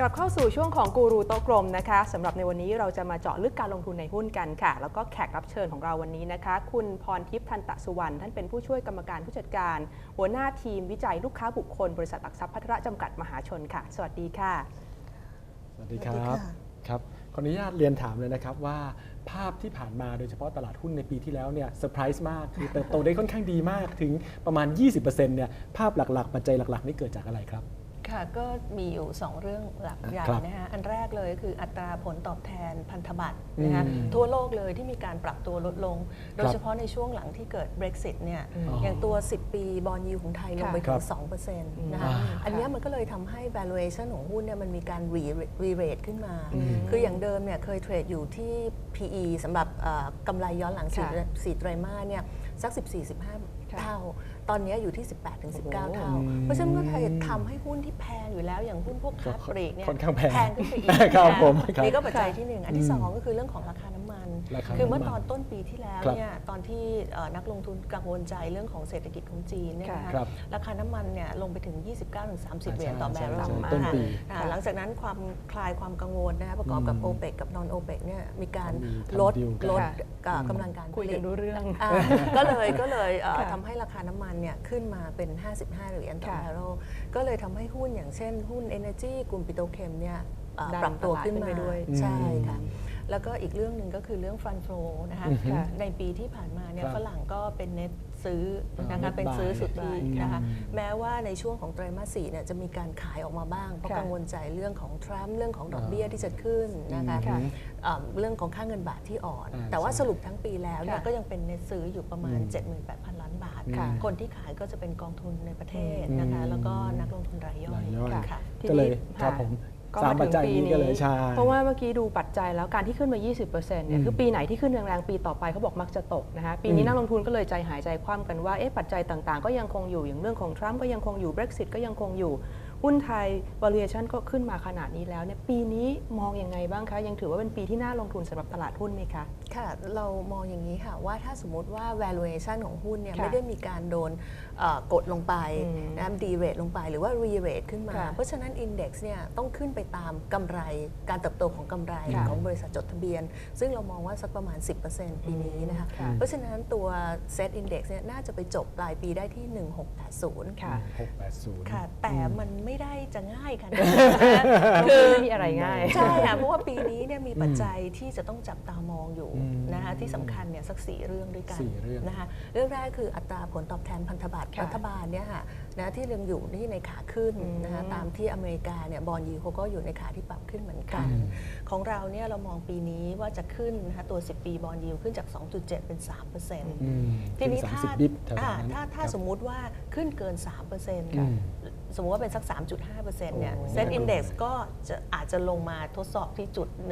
กลับเข้าสู่ช่วงของกูรูโต๊ะกลมนะคะสำหรับในวันนี้เราจะมาเจาะลึกการลงทุนในหุ้นกันค่ะ แล้วก็แขกรับเชิญของเราวันนี้นะคะ คุณพรทิพย์ทันตะสุวรรณท่านเป็นผู้ช่วยกรรมการผู้จัดการ หัวหน้าทีมวิจัยลูกค้าบุคคล บริษัทหลักทรัพย์พัฒระจำกัดมหาชนค่ะ สวัสดีค่ะ สวัสดีครับค่ะครับขออนุญาตเรียนถามเลยนะครับว่าภาพที่ผ่านมาโดยเฉพาะตลาดหุ้นในปีที่แล้วเนี่ยเซอร์ไพรส์มากคือเติบโตได้ค่อนข้างดีมากถึงประมาณ 20%เนี่ยภาพหลักๆ ปัจจัยหลัก ๆ นี่เกิดจากอะไรครับ ค่ะก็มีอยู่ 2 เรื่องหลักใหญ่ครับนะคะอันแรกเลยคืออัตราผลตอบแทนพันธบัตรนะคะอืมทั่วโลกเลยที่มีการปรับตัวลดลง โดยครับเฉพาะในช่วงหลังที่เกิด Brexit เนี่ยอืมอย่างตัว 10 ปีบอลยูของไทยลงไปครัถึบง2%นะคะอ่าอันเนี้ยมันก็เลยทำให้ valuation ของหุ้นเนี่ยมันมีการ re- re-rate ขึ้นมาอืมคืออย่างเดิมเนี่ยเคยเทรดอยู่ที่ PE สำหรับเอ่อกำไรย้อนหลังสี่ค่ะสี่ไตรมาสเนี่ยสัก 14-15ค่ะเท่า ตอนเนี้ยอยู่ที่ 18-19 เท่าอืมเพราะฉะนั้นก็ทำให้หุ้นที่แพงอยู่แล้วอย่างหุ้นพวกค้าปลีกเนี่ยค่อนข้างแพงขึ้นไปอีกครับนะผมครับนี่ก็ปัจจัยที่หนึ่งอันที่สองอืมก็คือเรื่องของราคา น้ำมันราคาคือเมื่อน้ำมันตอนต้นปีที่แล้วครับเนี่ยตอนที่เอ่อนักลงทุนกังวลใจเรื่องของเศรษฐกิจของจีนเนี่ยนะคะครับราคาน้ำมันเนี่ยลงไปถึง 29-30 เหรียญต่อใช่แบเรลใช่อ่าต้นปีอ่าหลังจากนั้นความคลายความกังวลนะคะประกอบกับอืมโอเปกกับนอนโอเปกเนี่ยมีการมีทำลดดีลกันลดค่ะเอ่อกำลังการคุยผกัลินตรู้เรื่องอ่าก็เลยก็เลยเอ่อค่ะทำให้ราคาน้ำมันเนี่ยขึ้นมาเป็น 55 เหรียญต่อค่ะแบเรลก็เลยทำให้หุ้นอย่างเช่นหุ้น Energy กลุ่มปิโตรเคมเนี่ยเอ่อดันปรับตัวขึ้นตลาดขึ้นมาไปด้วยใช่อืมค่ะ แล้วก็อีกเรื่องหนึ่งก็คือเรื่องฟันโฟนะคะอือฮึในปีที่ผ่านมาเนี่ยครับฝรั่งก็เป็นเน็ตซื้ออ่านะคะ net เป็นซื้อ buy สุทธิ buy นะคะอืมแม้ว่าในช่วงของไตรมาสสี่เนี่ยจะมีการขายออกมาบ้าง เพราะค่ะกังวลใจเรื่องของทรัมป์เรื่องของดอกเบี้ยที่จะขึ้นนะคะค่ะเอ่อเรื่องของค่าเงินบาทที่อ่อน อ่าแต่ว่าใช่สรุปทั้งปีแล้วเนี่ยค่ะก็ยังเป็นเน็ตซื้ออยู่ประมาณ อืม78,000 ล้านบาทค่ะ คนที่ขายก็จะเป็นกองทุนในประเทศอืมนะคะแล้วก็นักลงทุนรายย่อรายยย่อย ค่ะ ทีก็เลยนี้ครับค่ะผม ก็สามมาปัจถึงจัยปีนี้นี้ก็เลยใช่เพราะว่าเมื่อกี้ดูปัจจัยแล้วการที่ขึ้นมา 20%เนี่ยอืมคือปีไหนที่ขึ้นแรงๆปีต่อไปเขาบอกมักจะตกนะคะปีนี้อืมนักลงทุนก็เลยใจหายใจคว่ำกันว่าเอ๊ะปัจจัยต่างๆ ก็ยังคงอยู่อย่างเรื่องของทรัมป์ก็ยังคงอยู่ Brexit ก็ยังคงอยู่ หุ้นไทย valuation ก็ขึ้นมาขนาดนี้แล้วเนี่ยปีนี้มองยังไงบ้างคะ ยังถือว่าเป็นปีที่น่าลงทุนสำหรับตลาดหุ้นไหมคะ ค่ะ เรามองอย่างนี้ค่ะ ว่าถ้าสมมติว่า valuation ของหุ้นเนี่ยค่ะไม่ได้มีการโดนเอ่อกดลงไปอืมนะ de-rate ลงไปหรือว่า re-rate ขึ้นมา ค่ะเพราะฉะนั้น index เนี่ยต้องขึ้นไปตามกำไรการเติบโตของกำไรค่ะของบริษัทจดทะเบียน ซึ่งเรามองว่าสักประมาณ 10%ปีนี้นะคะ ค่ะ เพราะฉะนั้นตัว set index เนี่ยน่าจะไปจบปลายปีได้ที่ 1680 ค่ะ 680 ค่ะ แต่มันไม่ได้จะง่ายขนาดคือไม่มีอะไรง่าย ใช่ค่ะเพราะว่าปีนี้เนี่ยมีปัจจัยที่จะต้องจับตามองอยู่อืมนะคะที่สำคัญเนี่ยสักสี่เรื่องด้วยกันสี่เรื่องนะคะเรื่องแรกคืออัตราผลตอบแทนพันธบัตรค่ะรัฐบาลเนี่ยค่ะนะที่ยังอยู่ที่ในขาขึ้นอืมนะคะตามที่อเมริกาเนี่ยบอลยูเขาก็อยู่ในขาที่ปรับขึ้นเหมือนกัน อืม ของเราเนี่ยเรามองปีนี้ว่าจะขึ้นนะคะตัว 10 ปีบอลยูขึ้นจาก 2.7 เป็น 3%อืมทีนี้ถึงถ้า30บิปแถวๆอ่านั้นถ้าถ้าครับ สมมุติว่าขึ้นเกิน3%อืม สมมติว่าเป็นสัก 3.5%เนี่ยโอ้เซ็ตอินดี x ก็จะอาจจะลงมาทดสอบที่จุด 1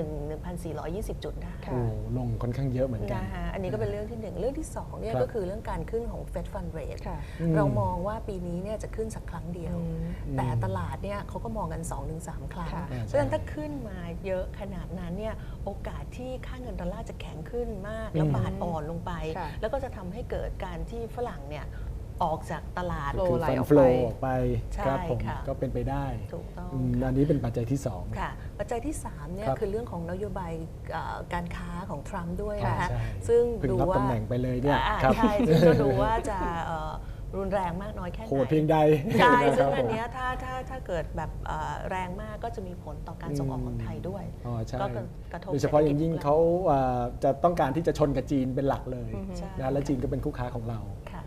1,420 จุดได้ค่ะโอ้ลงค่อนข้างเยอะเหมือนกันนะคะอันนี้ก็เป็นเรื่องที่หนึ่งเรื่องที่สองเนี่ยครับก็คือเรื่องการขึ้นของ Fed Fund Rate ค่ะอืมเรามองว่าปีนี้เนี่ยจะขึ้นสักครั้งเดียวอืมแต่ตลาดเนี่ยเขาก็มองกัน 2-3 ครั้งค่ะเพราะฉะนั้นถ้าขึ้นมาเยอะขนาดนั้นเนี่ยโอกาสที่ค่าเงินดอลลาร์จะแข็งขึ้นมากแล้วอืมบาทอ่อนลงไปค่ะแล้วก็จะทำให้เกิดการที่ฝรั่งเนี่ย ออกจากตลาดโลคือไหลฟันออกโฟลไปออกไปใช่ครับผมค่ะ ก็เป็นไปได้ถูกต้อง อืมค่ะอันนี้เป็นปัจจัยที่สอง ค่ะปัจจัยที่3เนี่ยครับคือเรื่องของนโยบายเอ่อการค้าของทรัมป์ด้วยอ่านะคะใช่ซึ่งเพิ่งดูรับว่าตำแหน่งไปเลยเนี่ยอ่าครับ ใช่ซึ่งก็ดูว่าจะเอ่อรุนแรงมากน้อยแค่ไหนโหดเพียงใดใช่นะคซึ่รังบอันผมเนี้ยถ้าถ้าถ้าเกิดแบบเอ่อแรงมากก็จะมีผลต่อการส่งออกของไทยด้วย อ๋อใช่ก็กระทบโดยเฉพาะอย่างยิ่งศรษฐกิจเขาอ่าจะต้องการที่จะชนกับจีนเป็นหลักเลยใช่นะและจีนก็เป็นคู่ค้าของเรา ค่ะอ๋อครับ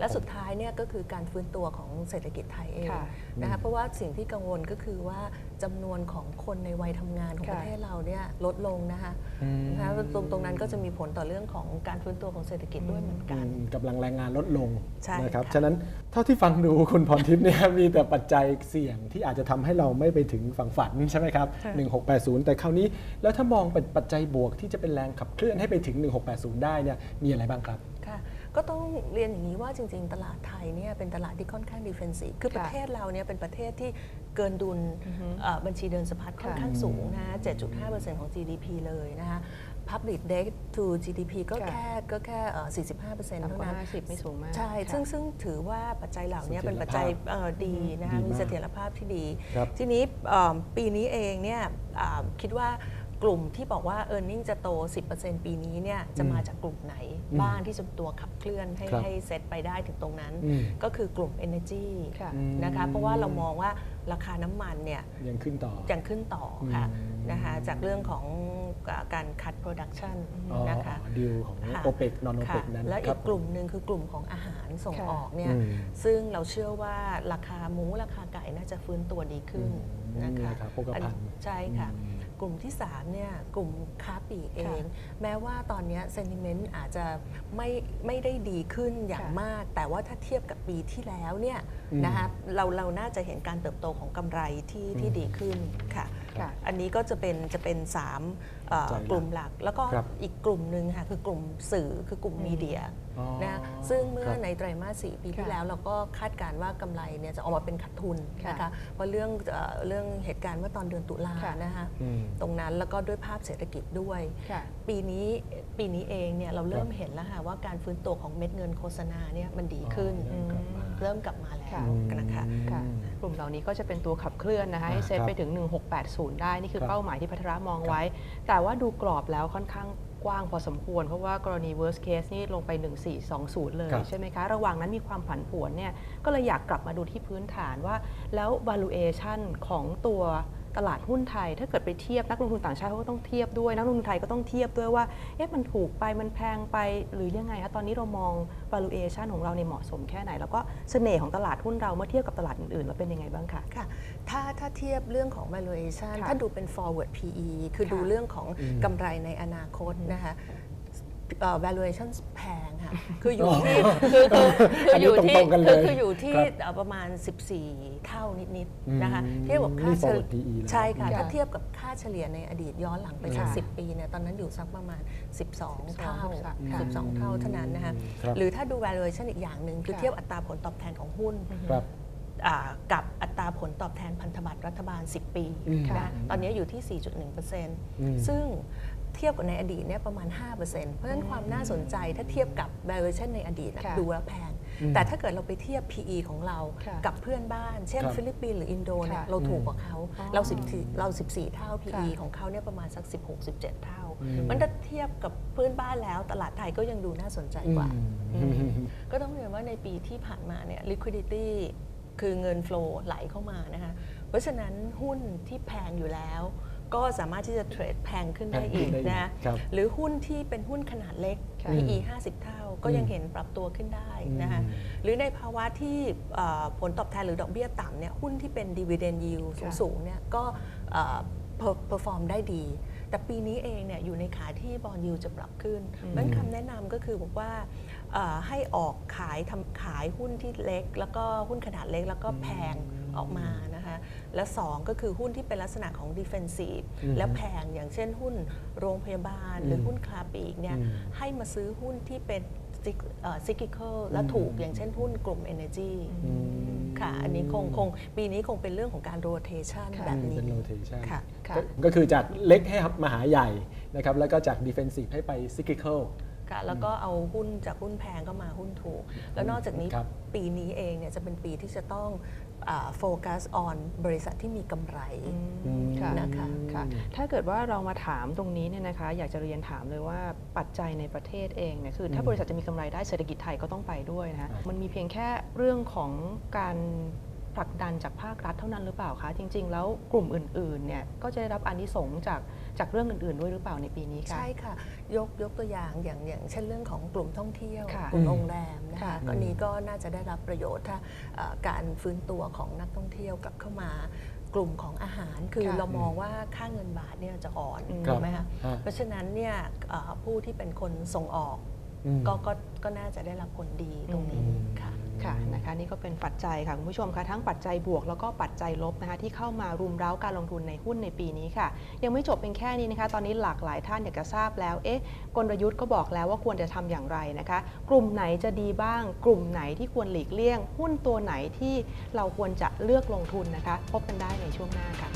และผมสุดท้ายเนี่ยก็คือการฟื้นตัวของเศรษฐกิจไทยเองค่ะนะคะเพราะว่าสิ่งที่กังวลก็คือว่าจำนวนของคนในวัยทำงานของค่ะประเทศเราเนี่ยลดลงนะคะอืมนะคะตรงตรงนั้นก็จะมีผลต่อเรื่องของการฟื้นตัวของเศรษฐกิจด้วยเหมือนกันอืมกำลังแรงงานลดลงใช่นะครับค่ะฉะนั้นเท่าที่ฟังดูคุณพรทิพย์เนี่ยมีแต่ปัจจัยเสี่ยงที่อาจจะทำให้เราไม่ไปถึงฝั่งฝันใช่ไหมครับค่ะ1680 แต่คราวนี้แล้วถ้ามองเป็นปัจจัยบวกที่จะเป็นแรงขับเคลื่อนให้ไปถึง 1680 ได้เนี่ยมีอะไรบ้างครับค่ะ ก็ต้องเรียนอย่างนี้ว่าจริง ๆ ตลาดไทยเนี่ยเป็นตลาดที่ค่อนข้างดิเฟนซีฟคือค่ะประเทศเราเนี่ยเป็นประเทศที่เกินดุลเอ่อบัญชีเดินสะพัดค่อนข้างสูงนะฮะ7.5%ของ GDP เลยนะคะ Public debt to GDP ก็ค่ะแค่ก็แค่เอ่อ45%ต่ำเท่ากว่านั้น50 ไม่สูงมาก ใช่ค่ะซึ่งซึ่งถือว่าปัจจัยเหล่านี้เสถียรเป็นปัจจัยภาพเอ่อดีนะคะดีมากมีเสถียรภาพที่ดีครับทีนี้เอิ่มปีนี้เองเนี่ยอ่าคิดว่า กลุ่มที่บอกว่า e a r n i n g จะโต 10%ปีนี้เนี่ยจะมาจากกลุ่มไหนอืมบ้างที่จะเป็นตัวขับเคลื่อนให้ครับให้เซตไปได้ถึงตรงนั้น อืม ก็คือกลุ่ม Energy ค่ะนะคะเพราะว่าเรามองว่าราคาน้ำมันเนี่ยยังขึ้นต่อ ยังขึ้นต่อค่ะอืม นะคะจากเรื่องของการ cut production อ๋อนะคะดีลของค่ะ โอเปกนอนโอเปกค่ะนั้นและคอีรักบ กลุ่มหนึ่งคือกลุ่มของอาหารส่งค่ะ ออกเนี่ยอืม ซึ่งเราเชื่อว่าราคาหมูราคาไก่น่าจะฟื้นตัวดีขึ้นอืมนะคะราคาโภคภัณฑ์อันใช่ค่ะ อืม กลุ่มที่3เนี่ยกลุ่มค้าปลีกเองค่ะแม้ว่าตอนเนี้เซนิเมนต์อาจจะไม่ไม่ได้ดีขึ้นอย่างค่ะมาก แต่ว่าถ้าเทียบกับปีที่แล้วเนี่ยอืมนะคะเราเราน่าจะเห็นการเติบโตของกำไรที่ที่อืมดีขึ้นค่ะค่ะ อันนี้ก็จะเป็นจะเป็นสามเอ่อใจหลักกลุ่มหลัก แล้วก็ครับอีกกลุ่มหนึ่งค่ะคือกลุ่มสื่อคือกลุ่มอืมมีเดียอ๋อนะซึ่งเมื่อครับในไตรมาสสี่ปีที่ค่ะแล้วเราก็คาดการณ์ว่ากำไรเนี่ยจะออกมาเป็นขาดทุนค่ะนะคะเพราะเรื่องเอ่อเรื่องเหตุการณ์เมื่อตอนเดือนตุลาค่ะนะคะอืมตรงนั้นแล้วก็ด้วยภาพเศรษฐกิจด้วยค่ะปีนี้ปีนี้เองเนี่ยเราเริ่มครับเห็นแล้วค่ะว่าการฟื้นตัวของเม็ดเงินโฆษณาเนี่ยมันดีขึ้นอ๋อ เริ่มกลับมาเริ่มกลับมาแล้ค่ะวนะคะค่ะกลุ่มเหล่านี้ก็จะเป็นตัวขับเคลื่อนนะคะให้อ่าเซตครับไปถึง 1680 ได้นี่คือครับเป้าหมายที่พัทระมองครับไว้ แต่ว่าดูกรอบแล้วค่อนข้างกว้างพอสมควร เพราะว่ากรณี worst case นี่ลงไป 1420 เลยครับใช่ไหมคะ ระหว่างนั้นมีความผันผวนเนี่ยก็เลยอยากกลับมาดูที่พื้นฐานว่า แล้ว valuation ของตัว ตลาดหุ้นไทย ถ้าเกิดไปเทียบนักลงทุนต่างชาติเขาก็ต้องเทียบด้วยนักลงทุนไทยก็ต้องเทียบด้วยว่าเอ๊ะมันถูกไปมันแพงไปหรือยังไงคะตอนนี้เรามอง valuation ของเราในยเหมาะสมแค่ไหน แล้วก็เสน่ห์ของตลาดหุ้นเราเมื่อเทียบกับตลาดอื่นๆแล้วเป็นยังไงบ้างคะค่ะถ้าถ้าเทียบเรื่องของ valuation ค่ะถ้าดูเป็น forward PE คือค่ะดูเรื่องของอืมกำไรในอนาคตนะคะ เอ่อ valuation แพงค่ะ คืออยู่ที่คือคือคืออยู่ที่อันนี้ตรงๆกันเลยคือคืออยู่ที่ครับเอ่อประมาณ 14 เท่านิดอืมๆนะคะเทียบกับค่านี่เฉ forward ลี่ย PE เลยใช่ค่ะ ค่ะถ้าเทียบกับค่าเฉลี่ยในอดีตย้อนหลังไปสักค่ะสิปีเนี่ยตอนนั้นอยู่สักประมาณ 12 เท่า ค่ะ12 เท่าเท่านั้นนะคะครับหรือถ้าดู valuation อีกอย่างหนึ่งคือค่ะ เทียบอัตราผลตอบแทนของหุ้น ครับ อ่ากับอัตราผลตอบแทนพันธบัตรรัฐบาล 10 ปีอืมนะตอนนี้อยู่ที่ม4.1%ซึ่งเทียบกับในอดีตเนี่ยประมาณ 5%เพราะฉะนั้นความน่าสนใจถ้าเทียบกับ valuation ในอดีตน่ะค่ะดูแล้วแพงอืมแต่ถ้าเกิดเราไปเทียบ PE ของเราค่ะกับเพื่อนบ้าน เช่นครับฟิลิปปินส์หรืออินโดเนี่ยค่ะเราถูกกว่าเขาอ๋อเรา14เรา 14 เท่า PE ค่ะของเขาเนี่ยประมาณสัก 16-17 เท่าอืมมันถ้าเทียบกับเพื่อนบ้านแล้วตลาดไทยก็ยังดูน่าสนใจกว่าอืมก็ต้องเรียนว่าในปีที่ผ่านมาเนี่ย liquidity คือเงิน flow ไหลเข้ามานะคะเพราะฉะนั้นหุ้นที่แพงอยู่แล้ว ก็สามารถที่จะเทรดแพงขึ้นได้แพงขึ้อีนกได้อีกนะครับหรือหุ้นที่เป็นหุ้นขนาดเล็กค่ะ PE 50 เท่า ก็ยังเห็นปรับตัวขึ้นได้นะคะอืมหรือในภาวะที่เอ่อผลตอบแทนหรือดอกเบี้ยต่ำเนี่ยหุ้นที่เป็น dividend yield ค่ะสูงๆเนี่ยก็เอ่อ per- perform ได้ดี แต่ปีนี้เองเนี่ยอยู่ในขาที่บอลยูจะปรับขึ้นเพราะฉะนั้นคำแนะนำก็คือบอกว่าเอ่อให้ออกขายทำขายหุ้นที่เล็ก แล้วก็หุ้นขนาดเล็กแล้วก็แพง ออกมานะคะและสองก็คือหุ้นที่เป็นลักษณะของ defensive อืมแล้วแพงอย่างเช่นหุ้นโรงพยาบาล หรือมหุ้นคลาปีกเนี่ยอืมให้มาซื้อหุ้นที่เป็นซิกิเคิลและอืมถูกอย่างเช่นหุ้นกลุ่ม Energy อืมค่ะอันนี้คงคงปีนี้คงเป็นเรื่องของการ rotation ค่ะแบบนี้เป็น rotation ค่ะค่ะก็ก็คือจากเล็กให้มาหาใหญ่นะครับแล้วก็จาก defensive ให้ไป cyclical ค่ะแล้วก็เอาหุ้นจากหุ้นแพงก็มาหุ้นถูก แล้วนอกจากนี้ครับปีนี้เองเนี่ยจะเป็นปีที่จะต้องโฟกัส on บริษัทที่มีกำไรอืมค่ะนะคะค่ะถ้าเกิดว่าเรามาถามตรงนี้เนี่ยนะคะ อยากจะเรียนถามเลยว่าปัจจัยในประเทศเองเนี่ยคือ ถ้าอืมบริษัทจะมีกำไรได้เศรษฐกิจไทยก็ต้องไปด้วยนะคะใช่มันมีเพียงแค่เรื่องของการ ผลักดันจากภาครัฐเท่านั้นหรือเปล่าคะ จริง ๆ แล้วกลุ่มอื่นๆเนี่ยก็จะได้รับอานิสงส์จากจากเรื่องอื่นๆ ด้วยหรือเปล่าในปีนี้คะ ใช่ค่ะ ยกยกตัวอย่างอย่างอย่างเช่นเรื่องของกลุ่มท่องเที่ยว ค่ะกลุ่มอืมโรงแรมนะค่ะคะก็นี้ก็น่าจะได้รับประโยชน์ถ้าเอ่อการฟื้นตัวของนักท่องเที่ยวกลับเข้ามากลุ่มของอาหารคือค่ะเรามองว่าค่าเงินบาทเนี่ยจะอ่อนอืม ถูกไหมคะฮะเพราะฉะนั้นเนี่ยเอ่อผู้ที่เป็นคนส่งออกอืม ก็ก็ก็น่าจะได้รับผลดีตรงนี้อืมค่ะ ค่ะนะคะนี่ก็เป็นปัจจัยค่ะคุณผู้ชมคะทั้งปัจจัยบวกแล้วก็ปัจจัยลบนะคะที่เข้ามารุมเร้าการลงทุนในหุ้นในปีนี้ค่ะ ยังไม่จบเป็นแค่นี้นะคะ ตอนนี้หลากหลายท่านอยากจะทราบแล้วเอ๊ะกลยุทธ์ก็บอกแล้วว่าควรจะทำอย่างไรนะคะ กลุ่มไหนจะดีบ้าง กลุ่มไหนที่ควรหลีกเลี่ยง หุ้นตัวไหนที่เราควรจะเลือกลงทุนนะคะ พบกันได้ในช่วงหน้าค่ะ